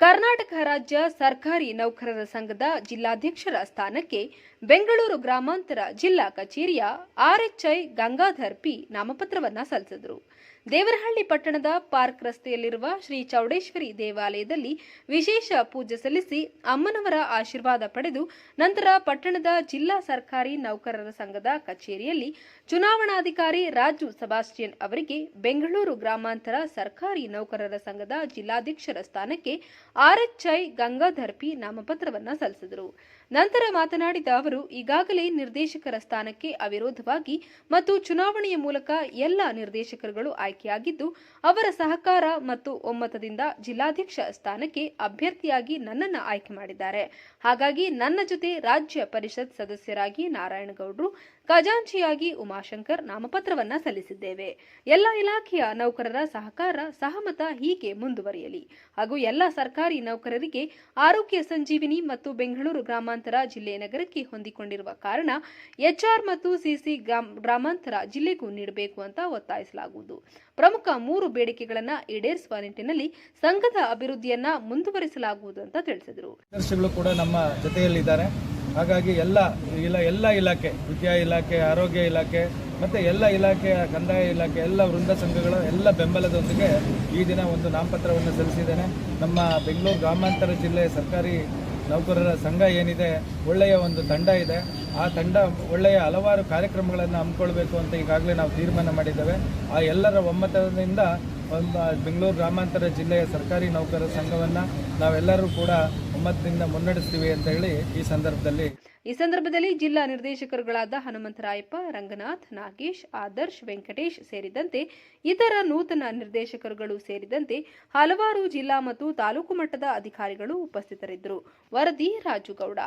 ಕರ್ನಾಟಕ ರಾಜ್ಯ ಸರ್ಕಾರಿ ನೌಕರರ ಸಂಘದ ಜಿಲ್ಲಾಧ್ಯಕ್ಷರ ಸ್ಥಾನಕ್ಕೆ ಬೆಂಗಳೂರು ಗ್ರಾಮಾಂತರ ಜಿಲ್ಲಾ ಕಚೇರಿಯ ಆರ್ಎಚ್ಐ ಗಂಗಾಧರ್ ಪಿ ನಾಮಪತ್ರವನ್ನ ಸಲ್ಲಿಸಿದರು. ದೇವರಹಳ್ಳಿ ಪಟ್ಟಣದ ಪಾರ್ಕ್ ರಸ್ತೆಯಲ್ಲಿರುವ ಶ್ರೀ ಚೌಡೇಶ್ವರಿ ದೇವಾಲಯದಲ್ಲಿ ವಿಶೇಷ ಪೂಜೆ ಸಲ್ಲಿಸಿ ಅಮ್ಮನವರ ಆಶೀರ್ವಾದ ಪಡೆದು ನಂತರ ಪಟ್ಟಣದ ಜಿಲ್ಲಾ ಸರ್ಕಾರಿ ನೌಕರರ ಸಂಘದ ಕಚೇರಿಯಲ್ಲಿ ಚುನಾವಣಾಧಿಕಾರಿ ರಾಜು ಸಬಾಸ್ಟಿಯನ್ ಅವರಿಗೆ ಬೆಂಗಳೂರು ಗ್ರಾಮಾಂತರ ಸರ್ಕಾರಿ ನೌಕರರ ಸಂಘದ ಜಿಲ್ಲಾಧ್ಯಕ್ಷರ ಸ್ಥಾನಕ್ಕೆ ಆರ್ಎಚ್ಐ ಗಂಗಾಧರ್ ಪಿ ನಾಮಪತ್ರವನ್ನ ಸಲ್ಲಿಸಿದರು. ನಂತರ ಮಾತನಾಡಿದ ಅವರು, ಈಗಾಗಲೇ ನಿರ್ದೇಶಕರ ಸ್ಥಾನಕ್ಕೆ ಅವಿರೋಧವಾಗಿ ಮತ್ತು ಚುನಾವಣೆಯ ಮೂಲಕ ಎಲ್ಲ ನಿರ್ದೇಶಕರುಗಳು ಆಯ್ಕೆಯಾಗಿದ್ದು, ಅವರ ಸಹಕಾರ ಮತ್ತು ಒಮ್ಮತದಿಂದ ಜಿಲ್ಲಾಧ್ಯಕ್ಷ ಸ್ಥಾನಕ್ಕೆ ಅಭ್ಯರ್ಥಿಯಾಗಿ ನನ್ನನ್ನು ಆಯ್ಕೆ ಮಾಡಿದ್ದಾರೆ. ಹಾಗಾಗಿ ನನ್ನ ಜೊತೆ ರಾಜ್ಯ ಪರಿಷತ್ ಸದಸ್ಯರಾಗಿ ನಾರಾಯಣಗೌಡರು, ಖಜಾಂಚಿಯಾಗಿ ಉಮಾಶಂಕರ್ ನಾಮಪತ್ರವನ್ನ ಸಲ್ಲಿಸಿದ್ದೇವೆ. ಎಲ್ಲ ಇಲಾಖೆಯ ನೌಕರರ ಸಹಕಾರ, ಸಹಮತ ಹೀಗೆ ಮುಂದುವರಿಯಲಿ. ಹಾಗೂ ಎಲ್ಲ ಸರ್ಕಾರಿ ನೌಕರರಿಗೆ ಆರೋಗ್ಯ ಸಂಜೀವಿನಿ ಮತ್ತು ಬೆಂಗಳೂರು ಗ್ರಾಮಾಂತರ ಜಿಲ್ಲೆ ನಗರಕ್ಕೆ ಹೊಂದಿಕೊಂಡಿರುವ ಕಾರಣ ಎಚ್ಆರ್ ಮತ್ತು ಸಿಸಿ ಗ್ರಾಮಾಂತರ ಜಿಲ್ಲೆಗೂ ನೀಡಬೇಕು ಅಂತ ಒತ್ತಾಯಿಸಲಾಗುವುದು. ಪ್ರಮುಖ ಮೂರು ಬೇಡಿಕೆಗಳನ್ನು ಈಡೇರಿಸುವ ನಿಟ್ಟಿನಲ್ಲಿ ಸಂಘದ ಅಭಿವೃದ್ಧಿಯನ್ನ ಮುಂದುವರಿಸಲಾಗುವುದು ಅಂತ ತಿಳಿಸಿದರು. ಹಾಗಾಗಿ ಎಲ್ಲ ಇಲ್ಲ ಎಲ್ಲ ಇಲಾಖೆ, ವಿದ್ಯಾ ಇಲಾಖೆ, ಆರೋಗ್ಯ ಇಲಾಖೆ, ಮತ್ತು ಎಲ್ಲ ಇಲಾಖೆಯ ಕಂದಾಯ ಇಲಾಖೆ, ಎಲ್ಲ ವೃಂದ ಸಂಘಗಳ ಎಲ್ಲ ಬೆಂಬಲದೊಂದಿಗೆ ಈ ದಿನ ಒಂದು ನಾಮಪತ್ರವನ್ನು ಸಲ್ಲಿಸಿದ್ದೇನೆ. ನಮ್ಮ ಬೆಂಗಳೂರು ಗ್ರಾಮಾಂತರ ಜಿಲ್ಲೆ ಸರ್ಕಾರಿ ನೌಕರರ ಸಂಘ ಏನಿದೆ, ಒಳ್ಳೆಯ ಒಂದು ತಂಡ ಇದೆ. ಆ ತಂಡ ಒಳ್ಳೆಯ ಹಲವಾರು ಕಾರ್ಯಕ್ರಮಗಳನ್ನು ಹಮ್ಮಿಕೊಳ್ಬೇಕು ಅಂತ ಈಗಾಗಲೇ ನಾವು ತೀರ್ಮಾನ ಮಾಡಿದ್ದೇವೆ. ಆ ಎಲ್ಲರ ಒಮ್ಮತದಿಂದ ಒಂದು ಬೆಂಗಳೂರು ಗ್ರಾಮಾಂತರ ಜಿಲ್ಲೆಯ ಸರ್ಕಾರಿ ನೌಕರರ ಸಂಘವನ್ನು ನಾವೆಲ್ಲರೂ ಕೂಡ ಒಮ್ಮತದಿಂದ ಮುನ್ನಡೆಸ್ತೀವಿ ಅಂತ ಹೇಳಿ ಈ ಸಂದರ್ಭದಲ್ಲಿ. ಈ ಸಂದರ್ಭದಲ್ಲಿ ಜಿಲ್ಲಾ ನಿರ್ದೇಶಕರುಗಳಾದ ಹನುಮಂತರಾಯಪ್ಪ, ರಂಗನಾಥ್, ನಾಗೇಶ್, ಆದರ್ಶ್, ವೆಂಕಟೇಶ್ ಸೇರಿದಂತೆ ಇತರ ನೂತನ ನಿರ್ದೇಶಕರುಗಳು ಸೇರಿದಂತೆ ಹಲವಾರು ಜಿಲ್ಲಾ ಮತ್ತು ತಾಲೂಕು ಮಟ್ಟದ ಅಧಿಕಾರಿಗಳು ಉಪಸ್ಥಿತರಿದ್ದರು. ವರದಿ ರಾಜುಗೌಡ.